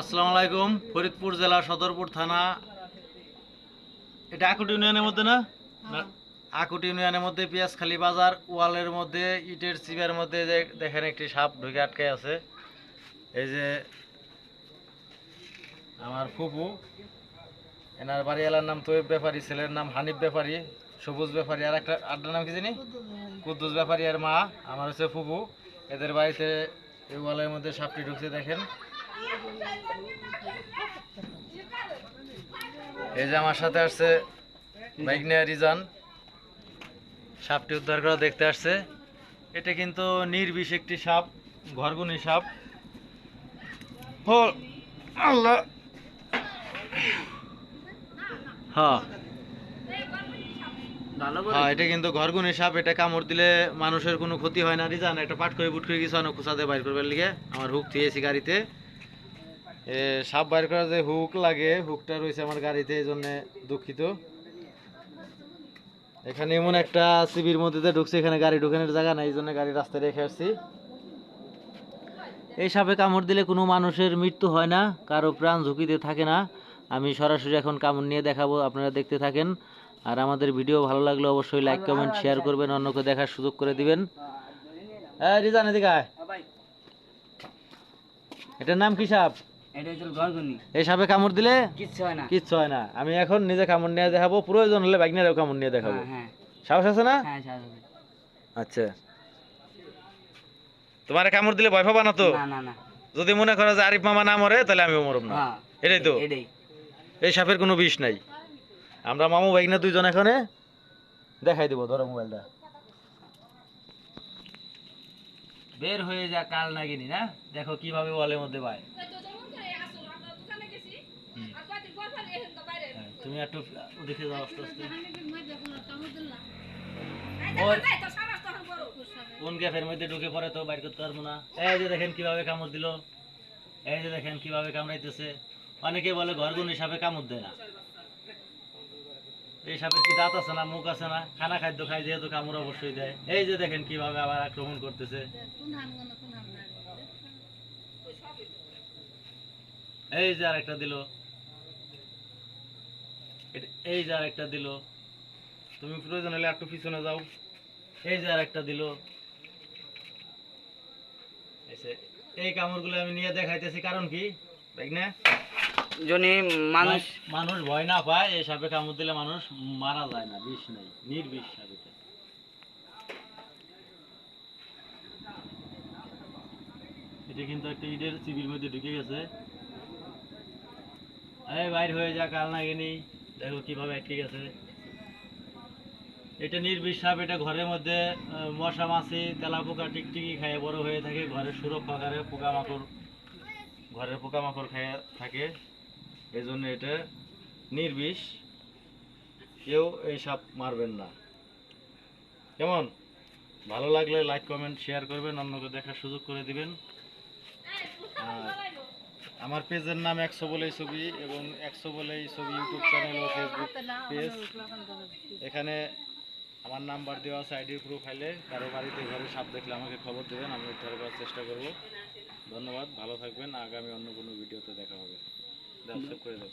আসসালামু আলাইকুম ফরিদপুর জেলা সদরপুর থানা। এটা আকুট ইউনিয়নের মধ্যে না? না, আকুট ইউনিয়নের মধ্যে পেঁয়াজখালী বাজার ওয়ালের মধ্যে ইটের চিপের মধ্যে যে দেখেন একটি সাপ ঢুকে আটকে আছে। এই যে আমার ফুপু এনার বাড়িওয়ালার নাম তৈব ব্যাপারী ছেলের নাম হানিফ ব্যাপারী সবুজ ব্যাপারী আর একটা আড্ডার নাম কি জানি? কুদ্দুস ব্যাপারী আর মা আমার হচ্ছে ফুপু। এদের বাড়িতে এই ওয়ালের মধ্যে সাপটি ঢুকছে দেখেন। এই যে আমার সাথে আসছে বাইক রিজান। সাপটি উদ্ধার করা দেখতে আসছে। এটা কিন্তু নির্বিষ একটি সাপ ঘরগুনি সাপ। আল্লাহ। হ্যাঁ। হ্যাঁ এটা কিন্তু ঘরগুনি সাপ, এটা কামড় দিলে মানুষের কোনো ক্ষতি হয় না। রিজান, একটা পাট করে বুট করে আনো, খুঁচাতে বাইর করবার লিগে। আমার হুক থিয়েছি গাড়িতে। সাপ বাইর করার যে হুক লাগে হুকটা রয়েছে আমার গাড়িতে এই জন্য দুঃখিত। এখানে এমন একটা সিবির মধ্যে ঢুকছে এখানে গাড়ি ঢুকানোর জায়গা নাই এই জন্য গাড়ি রাস্তায় রেখে আসছি। এই সাপে কামড় দিলে কোনো মানুষের মৃত্যু হয় না কারও প্রাণ ঝুঁকিতে থাকে না। আমি সরাসরি এখন কামড় নিয়ে দেখাবো আপনারা দেখতে থাকেন। আর আমাদের ভিডিও ভালো লাগলে অবশ্যই লাইক কমেন্ট শেয়ার করবেন অন্যকে দেখার সুযোগ করে দিবেন। হ্যাঁ রিজান এদিকে এটার নাম কি সাপ? এই সাপে কামড় দিলে? কিচ্ছু হয় না। কিচ্ছু হয় না। আমি এখন নিজে কামড় নিয়ে দেখাবো। প্রয়োজন হলে বাইকনারেও কামড় নিয়ে দেখাবো। হ্যাঁ সাহস আছে না? হ্যাঁ আচ্ছা। তোমার কামড় দিলে ভয় পাবা না তো? যদি মনে করো যে আরিফ মামা না মরে তাহলে আমিও মরব না। হ্যাঁ এটাই তো। এই সাপের কোনো বিষ নাই। আমরা মামু বাইক না দুইজন এখানে দেখাই দেবো। ধরো মোবাইলটা। বের হয়ে যা কাল নাগিনি না? দেখো কীভাবে ওয়ালের মধ্যে পায় হ্যাঁ, তুমি একটু দেখে যাও আস্তে আস্তে। কোন গ্যাপের মধ্যে ঢুকে পড়ে তো বাইর করতে পারব না। এই যে দেখেন কীভাবে কামড় দিল। এই যে দেখেন কীভাবে কামড়াইতেছে। অনেকে বলে ঘর ঘরগুনি সাপে কামড় দেয় না। এই সাপের কি দাঁত আছে না মুখ আছে না? খানা খাদ্য খায় যেহেতু কামড় অবশ্যই দেয়। এই যে দেখেন কীভাবে আবার আক্রমণ করতেছে। এই যে আরেকটা দিল। এই যে আরেকটা দিল। তুমি প্রয়োজন হলে একটু পিছনে যাও। এই যে আরেকটা দিল। এই কামড়গুলো আমি নিয়ে দেখাইতেছি কারণ কি? দেখ না। মানুষ মানুষ ভয় না পায় এই সাপে কামড় দিলে মানুষ মারা যায় না বিষ নেই নির্বিষ এটা কিন্তু একটা ইটের চিবির মধ্যে ঢুকে গেছে। এই বাইর হয়ে যা কাল না গেনি দেখো কীভাবে আটকে গেছে। এটা নির্বিষ সাপ এটা ঘরের মধ্যে মশা, মাছি তেলা পোকা টিকটিকি খায় বড় হয়ে থাকে। ঘরের সুরক্ষা করে পোকামাকড়, ঘরের পোকামাকড় খায় থাকে। এই জন্য এটা নির্বিষ। কেউ এই সাপ মারবেন না। কেমন? ভালো লাগলে লাইক কমেন্ট শেয়ার করবেন। অন্যকে দেখার সুযোগ করে দিবেন। আর আমার পেজের নাম একশো বলেই ছবি এবং একশো বলেই ছবি ইউটিউব চ্যানেল ও ফেসবুক পেজ। এখানে আমার নাম্বার দেওয়া আছে আইডির প্রোফাইলে। কারও বাড়িতে ঘরে সাপ দেখলে আমাকে খবর দেবেন আমি উদ্ধার করার চেষ্টা করব। ধন্যবাদ ভালো থাকবেন। আগামী অন্য কোনো ভিডিওতে দেখা হবে। সাবস্ক্রাইব করে দেবো